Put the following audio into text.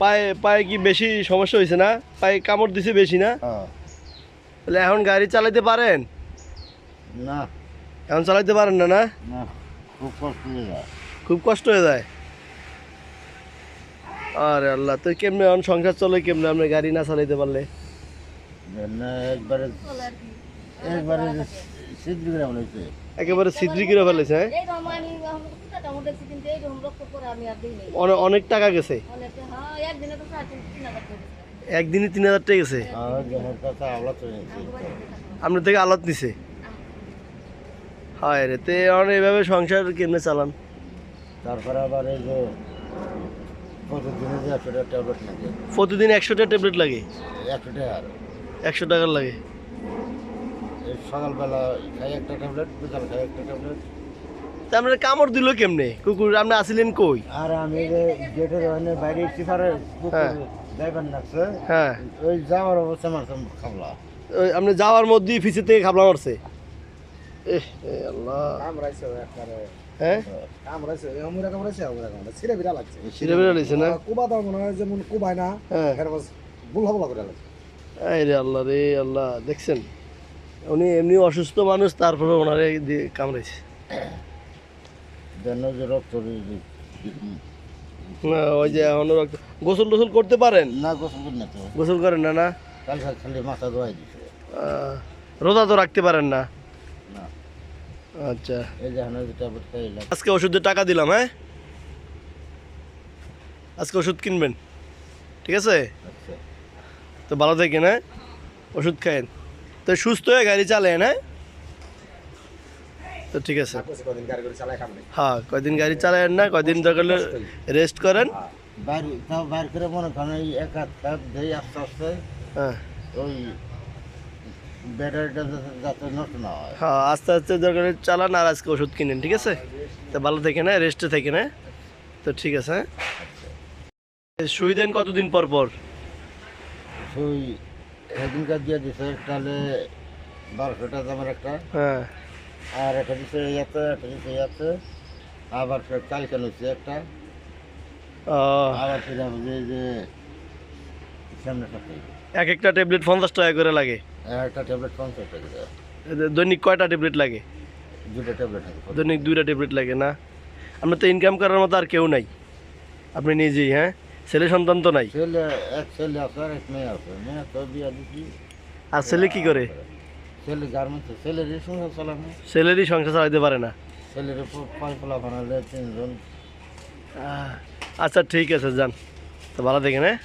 পায়ে পায়ে কি বেশি সমস্যা হয়েছে না? পায়ে কামড় দিছে বেশি না? হ্যাঁ। তাহলে এখন গাড়ি চালাইতে পারেন? না। এখন চালাইতে পারেন না না? না খুব কষ্ট হয়ে যায়। খুব কষ্ট হয়ে যায়? আরে আল্লাহ তো কেমনে এখন সংসার চলে কেমনে আপনি গাড়ি না চালাইতে পারলে? একবারে একবারে সিদ্ধি করে একেবারে ফেলেছে হ্যাঁ? অনেক টাকা গেছে? হ্যাঁ একদিনে তিন হাজার টাকা গেছে। আপনার থেকে আলাদ নিছে? হয় রে তে এইভাবে সংসার কেমনে চালান? তারপরে আবার এই যে প্রতিদিনে যে একশো টাকা ট্যাবলেট লাগে। প্রতিদিন একশোটা ট্যাবলেট লাগে? একশো টাকা আর। একশো টাকার লাগে? সকালবেলা খাই একটা ট্যাবলেট বিকাল খাই একটা ট্যাবলেট। আপনার কামড় দিল কেমনে? কুকুর আপনি আসিলেন কই? আর আমি যে গেটের ওখানে বাইরে হ্যাঁ। ড্রাইভার নাকছে হ্যাঁ। ওই যাওয়ার অবস্থা মারছে খাবলা। ওই আপনি যাওয়ার মধ্যেই ফিসে থেকে খাবলা মারছে। এহ, আল্লাহ। কামড়াইছে একবারে। হ্যাঁ? কামড়াইছে অমুরা কামড়াইছে অমুরা কামড়াইছে। ছিঁড়ে বিড়া লাগছে। সিরে বেড়ে না? কুবা দাও মনে হয় যেমন কুবায় না হ্যাঁ। বুলহা করে লাগছে। আল্লাহ রে আল্লাহ দেখছেন? উনি এমনি অসুস্থ মানুষ তারপরে ওনারে দিয়ে রক্ত না ওই যে এখন রক্ত। গোসল টোসল করতে পারেন? না গোসল করি না তো। গোসল করেন না না? কাল খালি মাথা ধোয়াই দিছে। রোজা তো রাখতে পারেন না? আচ্ছা। এই যে ট্যাবলেট খাইলাম আজকে ওষুধের টাকা দিলাম হ্যাঁ? আজকে ওষুধ কিনবেন। ঠিক আছে? আচ্ছা। তো ভালো থাকেন হ্যাঁ? ওষুধ খায়েন। তো সুস্থ হয়ে গাড়ি চালায় হ্যাঁ তো ঠিক আছে। হ্যাঁ কয়দিন গাড়ি চালায়েন না কয়দিন দরকার রেস্ট করেন। বাইরে তাও বাইর করে মনে করেন এই এক হাত তাপ দেই আস্তে আস্তে হ্যাঁ। ওই ব্যাটারিটা যাতে যাতে নষ্ট না হয়। হ্যাঁ আস্তে আস্তে দরকার চালান আর আজকে ওষুধ কিনেন ঠিক আছে? তো ভালো থাকেন হ্যাঁ রেস্টে থাকেন হ্যাঁ? তো ঠিক আছে হ্যাঁ? দেন কতদিন পর পর? ওই সেদিনকার দিয়ে দিছে তাহলে বারোশো টাকা দামের একটা। হ্যাঁ। আর একটা দিছে ইয়াতে একটা দিছে ইয়াতে আবার ফের কালকে নিচ্ছে একটা। আবার ফিরে যে যে সামনে সপ্তাহে। এক একটা ট্যাবলেট পঞ্চাশ টাকা করে লাগে। একটা ট্যাবলেট পঞ্চাশ টাকা দৈনিক কয়টা ট্যাবলেট লাগে? দুটো ট্যাবলেট আছে দৈনিক দুইটা ট্যাবলেট লাগে না? আপনার তো ইনকাম করার মতো আর কেউ নাই। আপনি নিজেই হ্যাঁ? ছেলে সন্তান তো নাই? ছেলে এক ছেলে আছে আর এক মেয়ে আছে। মেয়ে তো বিয়া দিছি। আর ছেলে কি করে? ছেলে গার্মেন্টস ছেলেরই সংসার চালানো। ছেলেরই সংসার চালাইতে পারে না? ছেলের পাইপলা পোলা বানালে তিনজন। আচ্ছা ঠিক আছে যান। তো ভালো দেখেন হ্যাঁ?